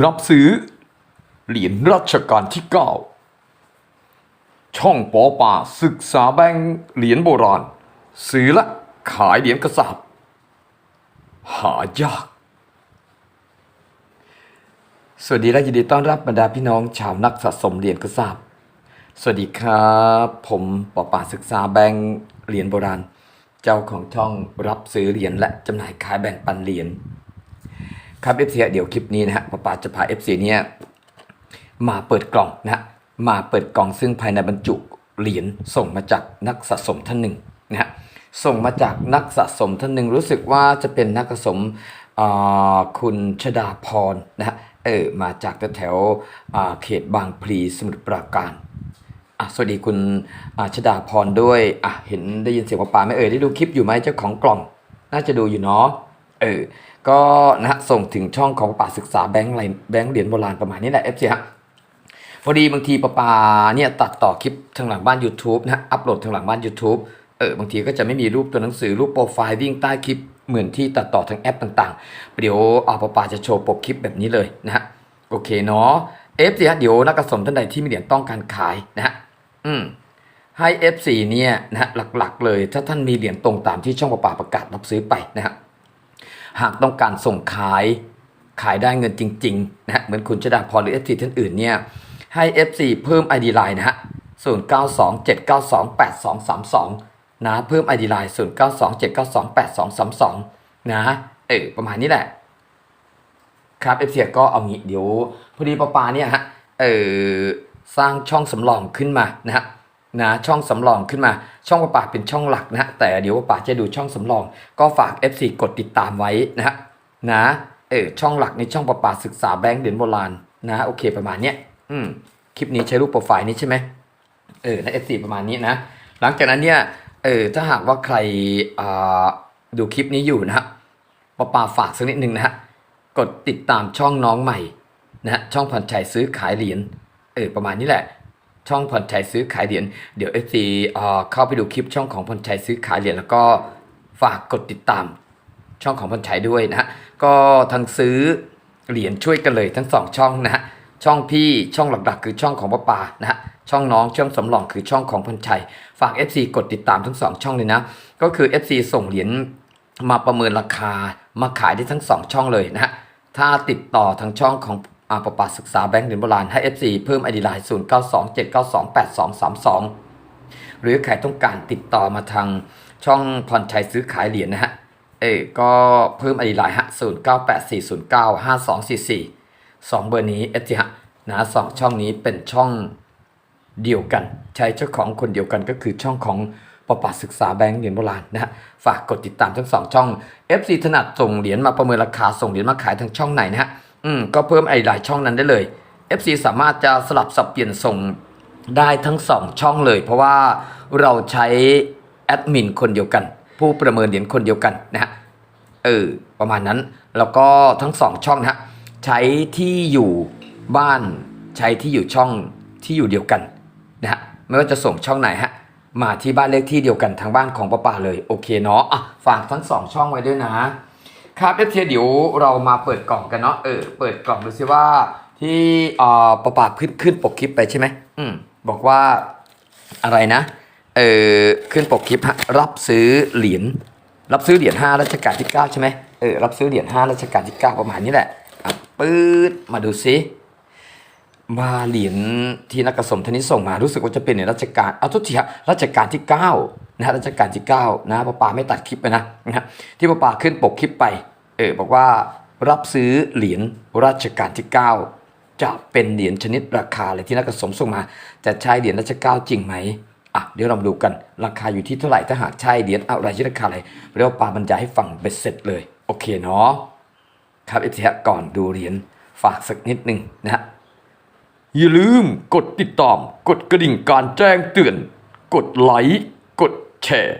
รับซื้อ เหรียญรัชกาลที่เก้าช่องปอป่าศึกษาแบงเหรียญโบราณ ซื้อและขายเหรียญกระสาบหายาก สวัสดีและยินดีต้อนรับบรรดาพี่น้องชาวนักสะสมเหรียญกระสาบสวัสดีครับ ผมปอป่าศึกษาแบงเหรียญโบราณ เจ้าของช่องรับซื้อเหรียญและจำหน่ายขายแบ่งปันเหรียญ ครับ FC เดี๋ยวคลิปนี้นะฮะปอป่าจะพา FC เนี่ยมาเปิดกล่องนะฮะมาเปิดกล่องซึ่งภายในบรรจุเหรียญส่งมาจากนักสะสมท่านหนึ่งนะฮะส่งมาจากนักสะสมท่านหนึ่งรู้สึกว่าจะเป็นนักสะสมอ่าคุณชดาพรนะฮะเออมาจากแถวอ่าเขตบางพลีสมุทรปราการอะสวัสดีคุณอ่าชดาพรด้วยอะเห็นได้ยินเสียงปลาปลาไหมเอ่ยได้ดูคลิปอยู่ไหมเจ้าของกล่อง น่าจะดูอยู่เนาะเออ ก็นะฮะส่งถึงช่องของป่าศึกษาแบงค์ไรแบงค์เหรียญโบราณประมาณนี้แหละเอฟซีฮะพอดีบางทีปลาปาเนี่ยตัดต่อคลิปทางหลังบ้าน YouTube นะฮะอัปโหลดทางหลังบ้าน YouTube เออบางทีก็จะไม่มีรูปตัวหนังสือรูปโปรไฟล์วิ่งใต้คลิปเหมือนที่ตัดต่อทางแอปต่างๆ เดี๋ยวเอาปลาปาจะโชว์ปกคลิปแบบนี้เลยนะฮะโอเคเนาะเอฟซีฮะเดี๋ยวนักกระสมท่านใดที่มีเหรียญต้องการขายนะฮะอืมให้ F4 เนี่ยนะฮะหลักๆเลย ถ้าท่านมีเหรียญตรงตามที่ช่องประปาประกาศรับซื้อไปนะฮะ หากต้องการส่งขาย ขายได้เงินจริงๆนะฮะเหมือนคุณชดาพรหรือ F4 ท่านอื่นเนี่ยให้ F4 เพิ่ม ID Line นะฮะ0927928232 นะเพิ่ม ID Line 0927928232 นะเออประมาณนี้แหละ ครับ F4 ก็เอางี้เดี๋ยว พอดีปาปาเนี่ยฮะเออสร้างช่องสำรองขึ้นมานะฮะ นะช่องสำรองขึ้นมาช่องปาปาเป็นช่องหลักนะแต่เดี๋ยวปาปาจะดูช่องสำรอง ก็ฝาก F4 กดติดตามไว้นะฮะนะเออช่องหลักในช่องปาปาศึกษาแบงค์เหรียญโบราณนะโอเคประมาณเนี้ยอืมคลิปนี้ใช้รูปโปรไฟล์นี้ใช่ไหมเออใน F4 ประมาณนี้นะหลังจากนั้นเนี่ยเออถ้าหากว่าใครอ่าดูคลิปนี้อยู่นะฮะปาฝากสักนิดนึงนะฮะกดติดตามช่องน้องใหม่นะฮะช่องผ่อนชัยซื้อขายเหรียญเออประมาณนี้แหละ ช่องผ่อนชัยซื้อขายเหรียญเดี๋ยวเอฟซีเอ่อเข้าไปดูคลิปช่องของผ่อนชัยซื้อขายเหรียญแล้วก็ฝากกดติดตามช่องของผ่อนชัยด้วยนะก็ทั้งซื้อเหรียญช่วยกันเลยทั้งสองช่องนะฮะช่องพี่ช่องหลักๆ คือช่องของป้าปานะฮะช่องน้องช่องสำรองคือช่องของพันชัย ฝาก FC กดติดตามทั้งสองช่องเลยนะ ก็คือ FC ส่งเหรียญมาประเมินราคามาขายได้ทั้งสองช่องเลยนะฮะถ้าติดต่อทางช่องของ อาปปาศึกษาแบงก์เหรียญโบราณให้ FC เพิ่ม ID Line 0 9 2 7 9 2 8 2 3 2 หรือใครต้องการติดต่อมาทางช่องพรชัยซื้อขายเหรียญนะฮะ เออก็เพิ่ม ID Line ฮะ0 9 8 4 0 9 5 2 4 4 2 เบอร์นี้ FC ฮะนะสองช่องนี้เป็นช่องเดียวกัน ใช้เจ้าของคนเดียวกันก็คือช่องของปปาศึกษาแบงก์เหรียญโบราณนะฮะฝากกดติดตามทั้งสองช่อง FC ถนัดส่งเหรียญมาประเมินราคาส่งเหรียญมาขายทางช่องไหนนะฮะ อืมก็เพิ่มไอ้หลายช่องนั้นได้เลย FC สามารถจะสลับสับเปลี่ยนส่งได้ทั้งสองช่องเลย เพราะว่าเราใช้แอดมินคนเดียวกัน ผู้ประเมินเหรียญคนเดียวกันนะฮะเออประมาณนั้น แล้วก็ทั้งสองช่องนะฮะใช้ที่อยู่บ้านใช้ที่อยู่ช่องที่อยู่เดียวกันนะฮะไม่ว่าจะส่งช่องไหนฮะมาที่บ้านเลขที่เดียวกันทางบ้านของป้าป่าเลยโอเคเนาะอะฝากทั้งสองช่องไว้ด้วยนะ ครับเอฟเเดี๋ยวเรามาเปิดกล่องกันเนาะเออเปิดกล่องดูซิว่า ที่อ่าป้าป่าขึ้นขึ้นปกคลิปไปใช่ไหมอืมบอกว่าอะไรนะเออขึ้นปกคลิปฮะรับซื้อเหรียญรับซื้อเหรียญ5รัชกาลที่9ใช่ไหมเออรับซื้อเหรียญ5รัชกาลที่9ประมาณนี้แหละอะปื๊ดมาดูซิมาเหรียญที่นักกระสมท่านนี้ส่งมารู้สึกว่าจะเป็นเหรียญรัชกาลเอาทุกทีฮะรัชกาลที่9นะฮะรัชกาลที่9นะป้าปาไม่ตัดคลิปไปนะนะฮะที่ป้าปาขึ้นปกคลิปไปเออบอกว่ารับซื้อเหรียญรัชกาลที่ 9 จะเป็นเหรียญชนิดราคาอะไรที่นักกระสมส่งมา จะใช่เหรียญรัชกาลจริงไหมอะเดี๋ยวเราดูกันราคาอยู่ที่เท่าไหร่ถ้าหากใช่เหรียญอะไรชื่อราคาอะไรเรียกว่าปาบรรยายให้ฟังเบ็ดเสร็จเลย โอเคเนาะครับเอฟซีก่อนดูเหรียญฝากสักนิดหนึ่งนะฮะอย่าลืมกดติดตาม กดกระดิ่งการแจ้งเตือน กดไลค์กดแชร์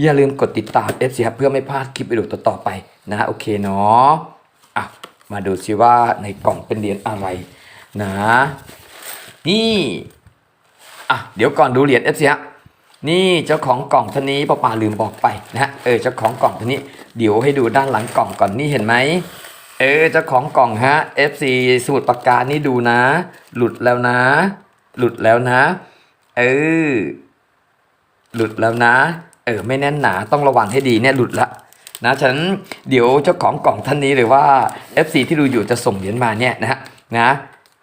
อย่าลืมกดติดตาม f อเพื่อไม่พลาดคลิปวิดีโอต่อๆไปนะ โอเคเนาะอะมาดูซิว่าในกล่องเป็นเหรียญอะไรนะ นี่อะเดี๋ยวก่อนดูเหรียญเอฟซีฮะนี่เจ้าของกล่องท่านนี้ป้าป่าลืมบอกไปนะฮะเออเจ้าของกล่องท่านนี้ เดี๋ยวให้ดูด้านหลังกล่องก่อนนี่เห็นไหมเออเจ้าของกล่องฮะ FC สมุดปากกานี่ดูนะ หลุดแล้วนะ หลุดแล้วนะ เออหลุดแล้วนะ เออไม่แน่นหนาต้องระวังให้ดีเนี่ยหลุดละ นะฉันเดี๋ยวเจ้าของกล่องท่านนี้หรือว่า FC ที่ดูอยู่จะส่งเหรียญมาเนี่ยนะฮะนะ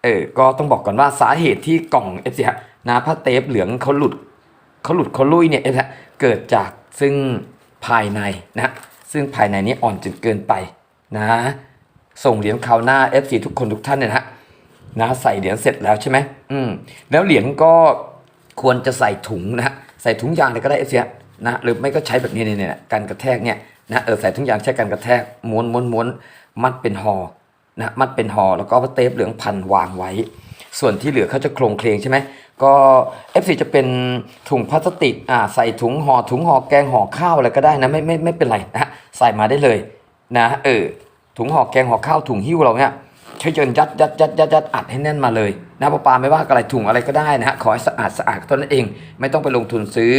เออก็ต้องบอกก่อนว่าสาเหตุที่กล่อง FC ฮะนะผ้าเทปเหลืองเขาหลุดเขาหลุดเขาลุยเนี่ย FC ฮะเกิดจากซึ่งภายในนะซึ่งภายในนี้อ่อนจนเกินไปนะส่งเหรียญคราวหน้า FC ทุกคนทุกท่านเนี่ยนะนะใส่เหรียญเสร็จแล้วใช่ไหมอืมแล้วเหรียญก็ควรจะใส่ถุงนะใส่ถุงยางเลยก็ได้ FC ฮะนะหรือไม่ก็ใช้แบบนี้เนี่ยเนี่ยการกระแทกเนี่ย นะเออใส่ถุงยางใช้การกระแทกม้วนม้วนม้วนมัดเป็นหอนะมัดเป็นหอแล้วก็เอาเทปเหลืองพันวางไว้ ส่วนที่เหลือเขาจะโครงเคลงใช่ไหมก็ F4 จะเป็นถุงพลาสติกอ่าใส่ถุงห่อถุงห่อแกงห่อข้าวอะไรก็ได้นะไม่ไม่ไม่เป็นไรนะฮะใส่มาได้เลยนะเออถุงห่อแกงห่อข้าวถุงหิ้วเราเนี่ยใช้จนยัดยัดยัดยัดยัดอัดให้แน่นมาเลย นะปลาปาไม่ว่าอะไรถุงอะไรก็ได้นะฮะขอให้สะอาดสะอาดเท่านั้นเอง ไม่ต้องไปลงทุนซื้อ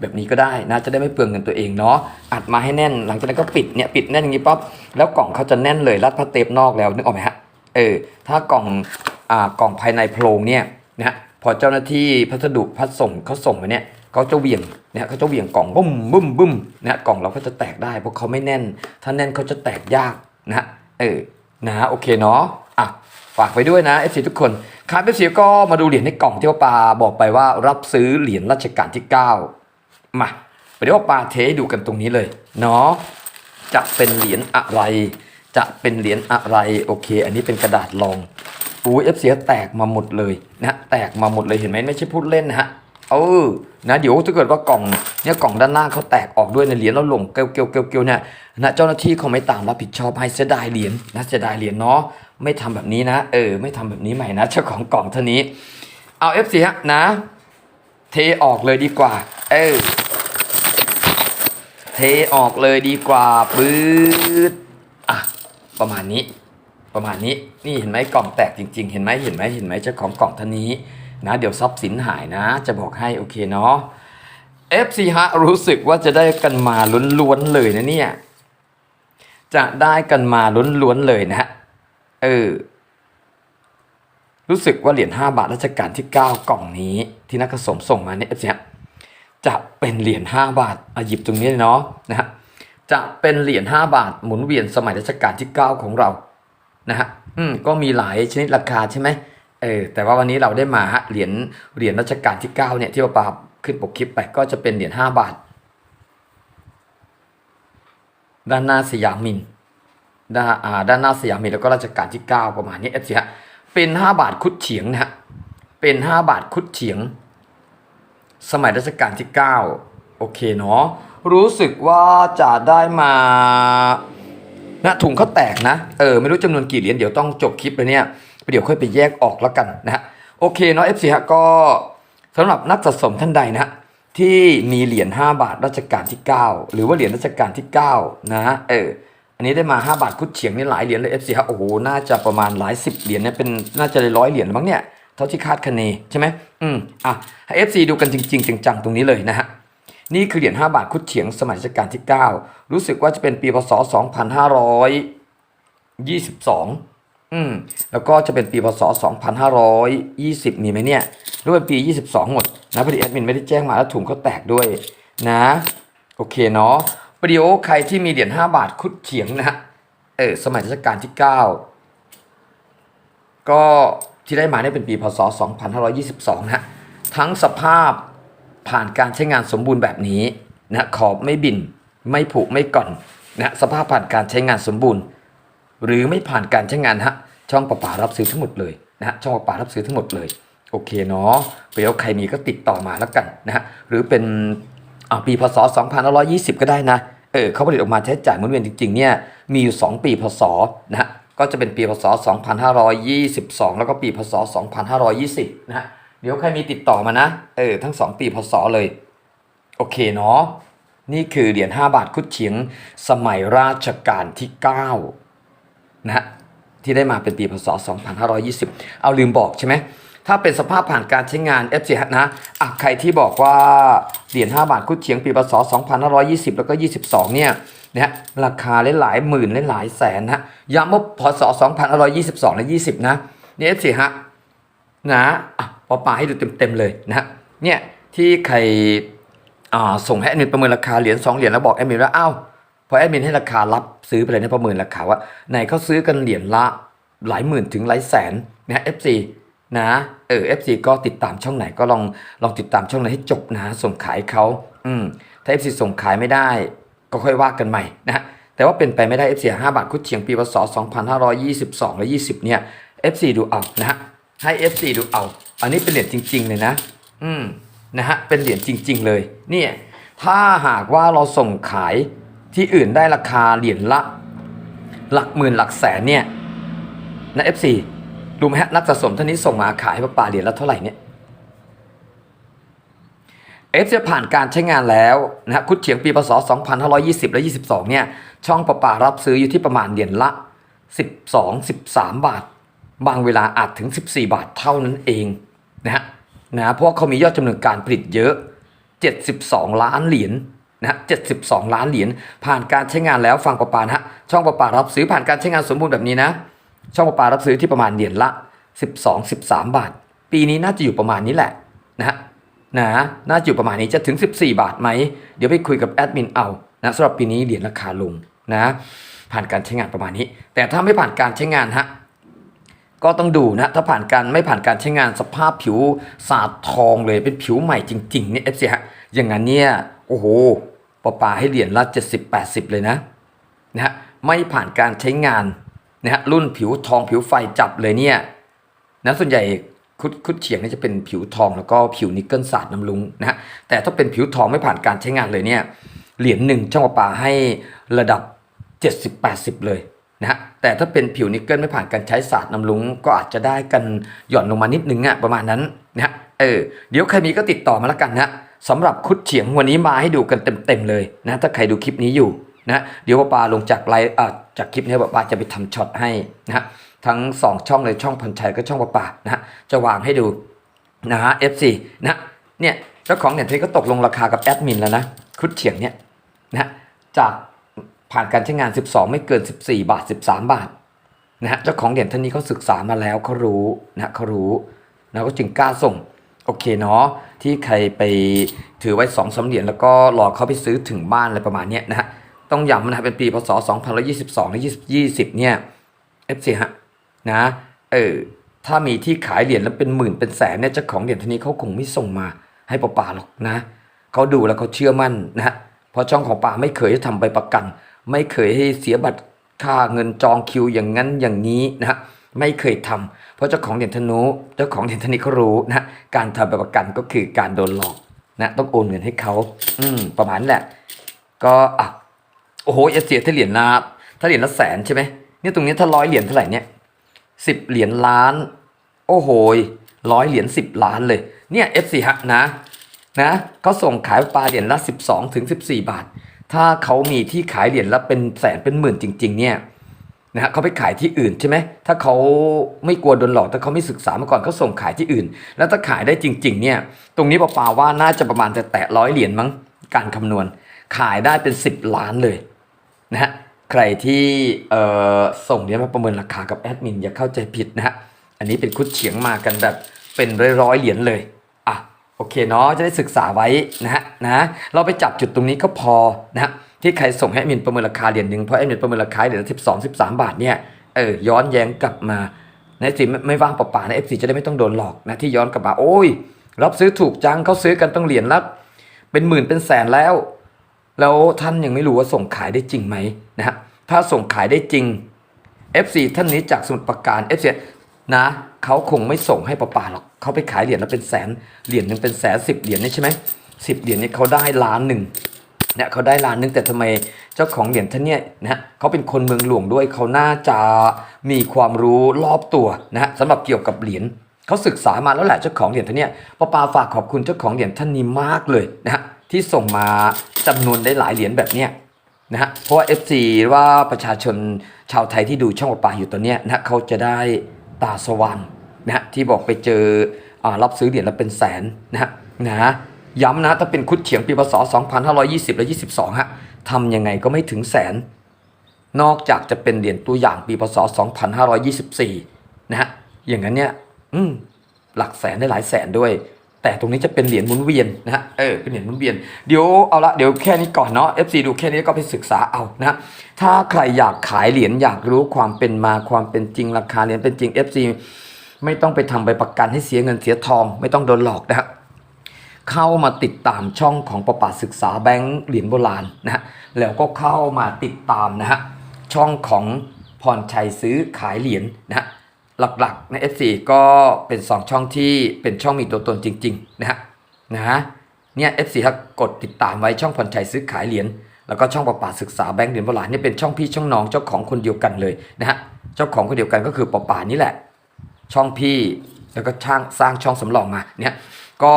แบบนี้ก็ได้นะจะได้ไม่เปลืองเงินตัวเองเนาะอัดมาให้แน่น หลังจากนั้นก็ปิดเนี่ยปิดแน่นอย่างนี้ปั๊บแล้วกล่องเขาจะแน่นเลยรัดพลาสเทปนอกแล้วนึกออกไหมฮะเออถ้ากล่องอ่ากล่องภายในโพรงเนี่ยนะฮะพอเจ้าหน้าที่พัสดุพัสส่งเขาส่งมาเนี่ยเขาจะเวี่ยงเนี่ยเขาจะเวี่ยงกล่องบุ้มบุ้มบุ้มนะกล่องเราก็จะแตกได้เพราะเขาไม่แน่น ถ้าแน่นเขาจะแตกยากนะเออนะโอเคเนาะอะ ฝากไปด้วยนะเอฟซีทุกคนครับเอฟซีก็มาดูเหรียญในกล่องที่ว่าปาบอกไปว่ารับซื้อเหรียญรัชกาลที่ 9 มาไปเดี๋ยวว่าปาเทดูกันตรงนี้เลยเนาะจะเป็นเหรียญอะไร จะเป็นเหรียญอะไรโอเค อันนี้เป็นกระดาษรองอู้เอฟเสีแตกมาหมดเลยนะแตกมาหมดเลยเห็นไหมไม่ใช่พูดเล่นนะฮะเออ นะเดี๋ยวถ้าเกิดว่ากล่องเนี่ยกล่องด้านหน้าเขาแตกออกด้วยในเหรียญแล้วหลงเกลียวเกลียวเกลียวเกลียวเนี่ยนะเจ้าหน้าที่เขาไม่ตามรับผิดชอบให้เสียดายเหรียญนะเสียดายเหรียญเนาะไม่ทำแบบนี้นะเออไม่ทำแบบนี้ใหม่นะเจ้าของกล่องท่านี้ เอาเอฟซีฮะนะ เทออกเลยดีกว่า เออเทออกเลยดีกว่าปื๊ดอะประมาณนี้ ประมาณนี้นี่เห็นไหมกล่องแตกจริง ๆ เห็นไหมเห็นไหมเห็นไหมเจ้าของกล่องท่านี้ นะเดี๋ยวทรัพย์สินหายนะ จะบอกให้โอเคเนาะ FC ฮะรู้สึกว่าจะได้กันมาล้วนๆเลยนะเนี่ย จะได้กันมาล้วนๆเลยนะฮะเออรู้สึกว่าเหรียญ5บาทรัชกาลที่ 9 กล่องนี้ ที่นักสมส่งมาเนี่ย FC ฮะจะเป็นเหรียญ5บาทอะหยิบตรงนี้เลยเนาะนะฮะจะเป็นเหรียญ5บาทหมุนเวียนสมัยรัชกาลที่ 9 ของเรานะฮะอืมก็มีหลายชนิดราคาใช่ไหม เออแต่ว่าวันนี้เราได้มาเหรียญเหรียญรัชกาลที่9เนี่ยที่ว่าปาขึ้นปกคลิปไปก็จะเป็นเหรียญ5บาท ด้านหน้าสยามมินด้านอ่าด้านหน้าสยามมินแล้วก็รัชกาลที่ 9 ประมาณนี้เอฟซีฮะเป็น 5 บาทคุดเฉียงนะฮะเป็น 5 บาทคุดเฉียง สมัยรัชกาลที่ 9 โอเคเนาะรู้สึกว่าจะได้มานะถุงเขาแตกนะเออไม่รู้จำนวนกี่เหรียญเดี๋ยวต้องจบคลิปเลยเนี่ย เดี๋ยวค่อยไปแยกออกแล้วกันนะฮะโอเคเนาะ FC ฮะก็สำหรับนักสะสมท่านใดนะฮะที่มีเหรียญ5บาทรัชกาลที่ 9 หรือว่าเหรียญรัชกาลที่ 9 นะฮะเอออันนี้ได้มา 5 บาทคุดเฉียงนี่หลายเหรียญเลย FC ฮะโอ้โหน่าจะประมาณหลายสิบเหรียญเนี่ยเป็นน่าจะเลยร้อยเหรียญมั้งเนี่ยเท่าที่คาดคะเนใช่ไหมอืมอะให้ FC ดูกันจริง ๆ จังๆตรงนี้เลยนะฮะนี่คือเหรียญ5บาทคุดเฉียงสมัยรัชกาลที่ 9 รู้สึกว่าจะเป็นปีพศ2522 อืม แล้วก็จะเป็นปีพศ 2520 มีไหมเนี่ยหรือเป็นปี 22 หมดนะพอดีแอดมินไม่ได้แจ้งมาแล้วถุงเขาแตกด้วยนะ โอเคเนาะประเดี๋ยวใครที่มีเหรียญ5บาทคุดเฉียงนะเออสมัยรัชกาลที่ 9 ก็ที่ได้มาเนี่ยเป็นปีพศ 2522 นะทั้งสภาพผ่านการใช้งานสมบูรณ์แบบนี้นะขอบไม่บินไม่ผุไม่ก่อนนะสภาพผ่านการใช้งานสมบูรณ์ หรือไม่ผ่านการใช้งานฮะช่องประปารับซื้อทั้งหมดเลยนะฮะช่องประปารับซื้อทั้งหมดเลยโอเคเนาะเดี๋ยวใครมีก็ติดต่อมาแล้วกันนะฮะหรือเป็นอ่าปีพศ2520 ก็ได้นะเออเขาผลิตออกมาใช้จ่ายหมุนเวียนจริงๆเนี่ยมีอยู่ 2 ปีพศนะฮะก็จะเป็นปีพศ 2522 แล้วก็ปีพศ 2520 นะฮะเดี๋ยวใครมีติดต่อมานะเออทั้งสองปีพศเลย โอเคเนาะนี่คือเหรียญ5บาทคุดเฉียงสมัยราชการที่ 9 นะฮะที่ได้มาเป็นปีพศ 2520 เอาลืมบอกใช่ไหมถ้าเป็นสภาพผ่านการใช้งาน f อนะอะใครที่บอกว่าเหรียญ5บาทคุดเฉียงปีพศ 2520 แล้วก็ 22 เนี่ยนะฮะราคาหลายหมื่นหลายแสนนะย้ำว่าพศ 2522 และ 20 นะนี่เอฟซีฮะนะอะปอปาให้ดูเต็มๆเลยนะเนี่ยที่ใครอ่าส่งให้แอดมินประเมินราคาเหรียญ2เหรียญแล้วบอกแอดมินว่าอ้าว พอแอดมินให้ราคารับซื้อไปเลยนะประเมินราคาว่าไหนเขาซื้อกันเหรียญละหลายหมื่นถึงหลายแสนนะฮะ FC นะเออ FC ก็ติดตามช่องไหนก็ลองลองติดตามช่องไหนให้จบนะส่งขายเขาอืมถ้า FC ส่งขายไม่ได้ ก็ค่อยว่ากันใหม่นะฮะแต่ว่าเป็นไปไม่ได้ FC 5บาทคุดเฉียงปีพศ2522และ20เนี่ย FC ดูเอานะฮะให้ FC ดูเอา อันนี้เป็นเหรียญจริง ๆ เลยนะ อืมนะฮะเป็นเหรียญจริง ๆ เลย เนี่ยถ้าหากว่าเราส่งขาย ที่อื่นได้ราคาเหรียญละ หลักหมื่นหลักแสนเนี่ยนะ FC รู้ไหมฮะนักสะสมท่านนี้ส่งมาขายให้ป้าป่าเหรียญละเท่าไหร่เนี่ยเอฟจะผ่านการใช้งานแล้วนะคุดเฉียงปีพศ 2520 และ 22 เนี่ย ช่องประปารับซื้ออยู่ที่ประมาณเหรียญละ 12 13 บาท บางเวลาอาจถึง 14 บาทเท่านั้นเองนะฮะนะเพราะเขามียอดจำนวนการผลิตเยอะ 72 ล้านเหรียญ นะฮะ72 ล้านเหรียญผ่านการใช้งานแล้วฟังประปานะฮะช่องประปารับซื้อผ่านการใช้งานสมบูรณ์แบบนี้นะช่องประปารับซื้อที่ประมาณเหรียญละ 12 13 บาท ปีนี้น่าจะอยู่ประมาณนี้แหละนะฮะนะน่าจะอยู่ประมาณนี้จะถึง 14 บาทไหมเดี๋ยวไปคุยกับแอดมินเอานะสำหรับปีนี้เหรียญราคาลงนะผ่านการใช้งานประมาณนี้ แต่ถ้าไม่ผ่านการใช้งานฮะก็ต้องดูนะถ้าผ่านการไม่ผ่านการใช้งานสภาพผิวสาดทองเลยเป็นผิวใหม่จริงๆเนี่ยเอฟซีฮะอย่างนั้นเนี่ยโอ้โห ปอปาให้เหรียญละ 70 80 เลยนะนะฮะไม่ผ่านการใช้งานนะฮะรุ่นผิวทองผิวไฟจับเลยเนี่ยนะส่วนใหญ่คุดคุดเฉียงนี่จะเป็นผิวทองแล้วก็ผิวนิกเกิลสาดน้ำลุงนะฮะแต่ถ้าเป็นผิวทองไม่ผ่านการใช้งานเลยเนี่ยเหรียญหนึ่งช่องประปาให้ระดับ 70-80 เลยนะฮะแต่ถ้าเป็นผิวนิกเกิลไม่ผ่านการใช้สาดน้ำลุงก็อาจจะได้กันหย่อนลงมานิดนึงอะประมาณนั้นนะฮะเออเดี๋ยวใครมีก็ติดต่อมาแล้วกันนะ สำหรับคุดเฉียงวันนี้มาให้ดูกันเต็มๆเลยนะถ้าใครดูคลิปนี้อยู่นะเดี๋ยวป้าปาลงจากไลฟ์อ่าจากคลิปนี้ป้าปาจะไปทำช็อตให้นะทั้ง 2 ช่องเลยช่องพันชัยก็ช่องประป่านะจะวางให้ดูนะฮะ FC นะเนี่ยเจ้าของเนี่ยที่ก็ตกลงราคากับแอดมินแล้วนะคุดเฉียงเนี่ยนะฮะจากผ่านการใช้งาน 12 ไม่เกิน 14 บาท 13 บาทนะฮะเจ้าของเหรียญท่านนี้เขาศึกษามาแล้วเขารู้นะเขารู้นะก็จึงกล้าส่ง โอเคเนาะที่ใครไปถือไว้2องสามเหรียญแล้วก็รอเขาไปซื้อถึงบ้านอะไรประมาณเนี้ยนะฮะต้องย้ำนะฮะเป็นปีพศ2022และ2020 เนี่ย FC ฮะนะเออถ้ามีที่ขายเหรียญแล้วเป็นหมื่นเป็นแสนเนี่ยเจ้าของเหรียญท่านนี้เขาคงไม่ส่งมาให้ป่าป่าหรอกนะเขาดูแล้วเขาเชื่อมั่นนะฮะเพราะช่องของป่าไม่เคยให้ทำใบประกัน ไม่เคยให้เสียบัตรค่าเงินจองคิวอย่างนั้นอย่างนี้นะฮะ ไม่เคยทำเพราะเจ้าของเหรียญธนูเจ้าของเหรียญธนี้เขารู้นะการทำใบบประกันก็คือการโดนหลอกนะต้องโอนเงินให้เขาอืมประมาณแหละ ก็อะโอ้โหอย่าเสียถ้าเหรียญละถ้าเหรียญละแสนใช่ไหมเนี่ยตรงนี้ถ้าร้อยเหรียญเท่าไหร่เนี่ยสิบเหรียญล้าน โอ้โหร้อยเหรียญสิบล้านเลยเนี่ยเอฟซีฮะนะนะเขาส่งขายปลาเหรียญละสิบสองถึงสิบสี่บาท ถ้าเขามีที่ขายเหรียญละเป็นแสนเป็นหมื่นจริง ๆ เนี่ย นะฮะเขาไปขายที่อื่นใช่ไหมถ้าเขาไม่กลัวโดนหลอกถ้าเขาไม่ศึกษามาก่อนเขาส่งขายที่อื่น แล้วถ้าขายได้จริง ๆ เนี่ยตรงนี้ปลาๆว่าน่าจะประมาณแต่แตะร้อยเหรียญมั้งการคำนวณ ขายได้เป็นสิบล้านเลยนะฮะใครที่ส่งเนี่ยมาประเมินราคากับแอดมินอย่าเข้าใจผิดนะฮะอันนี้เป็นคุดเฉียงมากันแบบเป็นร้อยๆเหรียญเลยอะโอเคเนาะจะได้ศึกษาไว้นะฮะนะเราไปจับจุดตรงนี้ก็พอนะฮะ ที่ใครส่งให้แอดมินประเมินราคาเหรียญหนึ่งเพราะแอดมินประเมินราคาเหรียญละสิบสองสิบสามบาทเนี่ยเออย้อนแย้งกลับมาในสิไม่ไม่ว่างเปล่าๆนะเอฟซีจะได้ไม่ต้องโดนหลอกนะที่ย้อนกลับมาโอ้ยรับซื้อถูกจังเขาซื้อกันต้องเหรียญละเป็นหมื่นเป็นแสนแล้ว แล้วท่านยังไม่รู้ว่าส่งขายได้จริงไหมนะฮะถ้าส่งขายได้จริง FC ท่านนี้จากสมุทรปราการ FC นะเขาคงไม่ส่งให้ป้าป่าหรอกเขาไปขายเหรียญแล้วเป็นแสนเหรียญหนึ่งเป็นแสนสิบเหรียญนี่ใช่ไหมสิบเหรียญนี่เขาได้ล้านหนึ่ง นี่ยเขาได้ล้านนึงแต่ทำไมเจ้าของเหรียญท่านเนี่ยนะเขาเป็นคนเมืองหลวงด้วยเขาน่าจะมีความรู้รอบตัวนะฮะสำหรับเกี่ยวกับเหรียญเขาศึกษามาแล้วแหละเจ้าของเหรียญท่านเนี่ยป้าปาฝากขอบคุณเจ้าของเหรียญท่านนี้มากเลยนะฮะที่ส่งมาจำนวนได้หลายเหรียญแบบเนี้ยนะฮะเพราะว่า FC ว่าประชาชนชาวไทยที่ดูช่องป้าปาอยู่ตอนเนี้ยนะเขาจะได้ตาสว่างนะฮะที่บอกไปเจออารับซื้อเหรียญแล้วเป็นแสนนะฮะนะ ย้ำนะถ้าเป็นคุดเฉียงปีพศ 2520 และ 22 ฮะทำยังไงก็ไม่ถึงแสน นอกจากจะเป็นเหรียญตัวอย่างปีพศ 2524 นะฮะ อย่างนั้นเนี่ยอืมหลักแสนได้หลายแสนด้วย แต่ตรงนี้จะเป็นเหรียญหมุนเวียนนะฮะ เออ เป็นเหรียญหมุนเวียน เดี๋ยวเอาละ เดี๋ยวแค่นี้ก่อนเนาะ FC ดูแค่นี้ก็ไปศึกษาเอานะ ถ้าใครอยากขายเหรียญอยากรู้ความเป็นมาความเป็นจริงราคาเหรียญเป็นจริง FC ไม่ต้องไปทำใบประกันให้เสียเงินเสียทอง ไม่ต้องโดนหลอกนะฮะ เข้ามาติดตามช่องของประปาศึกษาแบงค์เหรียญโบราณนะฮะแล้วก็เข้ามาติดตามนะฮะช่องของพรชัยซื้อขายเหรียญนะฮะหลักๆใน F4 ก็เป็น 2 ช่องที่เป็นช่องมีตัวตนจริงๆนะฮะนะเนี่ย F4 ถ้ากดติดตามไว้ช่องพรชัยซื้อขายเหรียญแล้วก็ช่องประปาศึกษาแบงค์เหรียญโบราณเนี่ยเป็นช่องพี่ช่องน้องเจ้าของคนเดียวกันเลยนะฮะเจ้าของคนเดียวกันก็คือประปานี่แหละ ช่องพี่แล้วก็ช่างสร้างช่องสำรองมาเนี่ยก็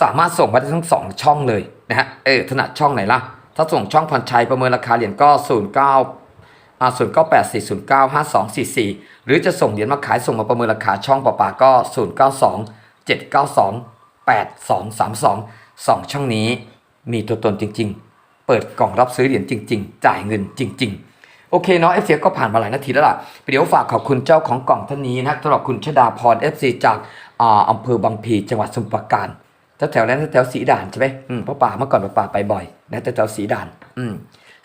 สามารถส่งมาได้ทั้งสองช่องเลยนะฮะเออถนัดช่องไหนล่ะ ถ้าส่งช่องพรชัยประเมินราคาเหรียญก็ 09อ่า0984095244 หรือจะส่งเหรียญมาขายส่งมาประเมินราคาช่องปะปาก็ 092 792 8232สองช่องนี้มีตัวตนจริง ๆ เปิดกล่องรับซื้อเหรียญจริง ๆ จ่ายเงินจริง ๆโอเคเนาะเอฟซีก็ผ่านมาหลายนาทีแล้วล่ะเดี๋ยวฝากขอบคุณเจ้าของกล่องท่านนี้นะสำหรับคุณชดาพรเอฟซีจากอาอำเภอบางพีจังหวัดสมุทรปราการ แถวๆนั้นแถวสีด่านใช่ไหมอืมเพราะป่าเมื่อก่อนป่าไปบ่อยนะแถวๆสีด่าน อืม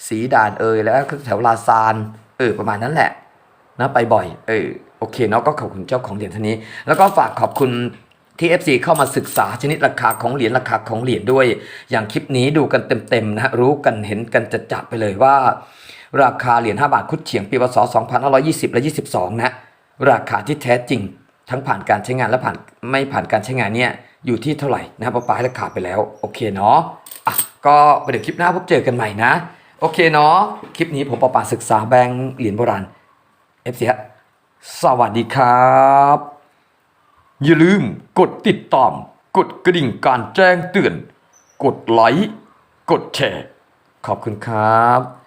สีด่านเอยแล้วแถวลาซานเออประมาณนั้นแหละนะไปบ่อย เออโอเคเนาะก็ขอบคุณเจ้าของเหรียญท่านนี้ แล้วก็ฝากขอบคุณที่ FC เข้ามาศึกษาชนิดราคาของเหรียญราคาของเหรียญด้วย อย่างคลิปนี้ดูกันเต็มๆนะฮะรู้กันเห็นกันจะจับไปเลยว่า ราคาเหรียญ5บาทคุดเฉียงปีพศ2520 และ 22 นะ ราคาที่แท้จริง ทั้งผ่านการใช้งานและผ่านไม่ผ่านการใช้งานเนี่ย อยู่ที่เท่าไหร่นะครับป้าให้ราคาไปแล้ว โอเคเนาะอะก็เดี๋ยวคลิปหน้าพบเจอกันใหม่นะ โอเคเนาะคลิปนี้ผมปาปาศึกษาแบงค์เหรียญโบราณเอฟซีสวัสดีครับ อย่าลืมกดติดตาม กดกระดิ่งการแจ้งเตือน กดไลค์ กดแชร์ ขอบคุณครับ